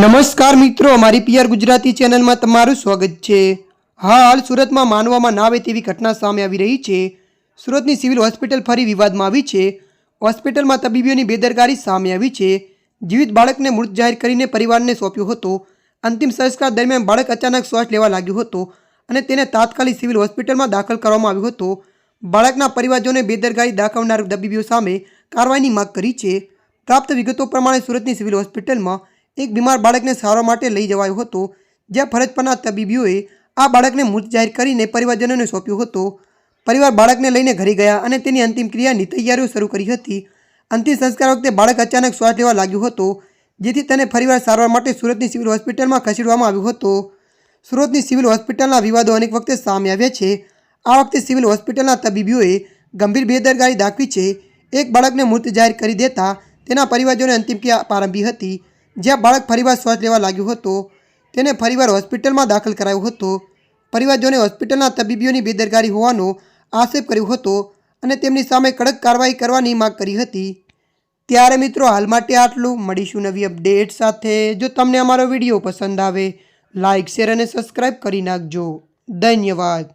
નમસ્કાર મિત્રો, અમારી પીઆર ગુજરાતી ચેનલમાં તમારું સ્વાગત છે. હાલ સુરતમાં માનવામાં ના આવે તેવી ઘટના સામે આવી રહી છે. સુરતની સિવિલ હોસ્પિટલ ફરી વિવાદમાં આવી છે. હોસ્પિટલમાં તબીબીઓની બેદરકારી સામે આવી છે. જીવિત બાળકને મૃત જાહેર કરીને પરિવારને સોંપ્યો હતો. અંતિમ સંસ્કાર દરમિયાન બાળક અચાનક શ્વાસ લેવા લાગ્યો હતો અને તેને તાત્કાલિક સિવિલ હોસ્પિટલમાં દાખલ કરવામાં આવ્યો હતો. બાળકના પરિવારજોને બેદરકારી દાખવનાર તબીબીઓ સામે કાર્યવાહીની માંગ કરી છે. પ્રાપ્ત વિગતો પ્રમાણે સુરતની સિવિલ હોસ્પિટલમાં એક બીમાર બાળકને સારવાર માટે લઈ જવાયો હતો, જ્યાં ફરજ પરના તબીબીઓએ આ બાળકને મૃત જાહેર કરીને પરિવારજનોને સોંપ્યો હતો. પરિવાર બાળકને લઈને ઘરે ગયા અને તેની અંતિમ ક્રિયાની તૈયારીઓ શરૂ કરી હતી. અંતિમ સંસ્કાર વખતે બાળક અચાનક શ્વાસ લેવા લાગ્યો હતો, જેથી તેને ફરીવાર સારવાર માટે સુરતની સિવિલ હોસ્પિટલમાં ખસેડવામાં આવ્યો હતો. સુરતની સિવિલ હોસ્પિટલના વિવાદો અનેક વખતે સામે આવ્યા છે. આ વખતે સિવિલ હોસ્પિટલના તબીબીઓએ ગંભીર બેદરકારી દાખવી છે. એક બાળકને મૃત જાહેર કરી દેતા તેના પરિવારજોને અંતિમ ક્રિયા પ્રારંભી હતી. જ્યાં બાળક ફરીવાર શ્વાસ લેવા લાગ્યો હતો, તેને ફરીવાર હોસ્પિટલમાં દાખલ કરાયો હતો. પરિવારજોને હોસ્પિટલના તબીબીઓની બેદરકારી હોવાનો આક્ષેપ કર્યો હતો અને તેમની સામે કડક કાર્યવાહી કરવાની માંગ કરી હતી. ત્યારે મિત્રો, હાલ માટે આટલું. મળીશું નવી અપડેટ સાથે. જો તમને અમારો વીડિયો પસંદ આવે લાઇક શેર અને સબસ્ક્રાઈબ કરી નાખજો. ધન્યવાદ.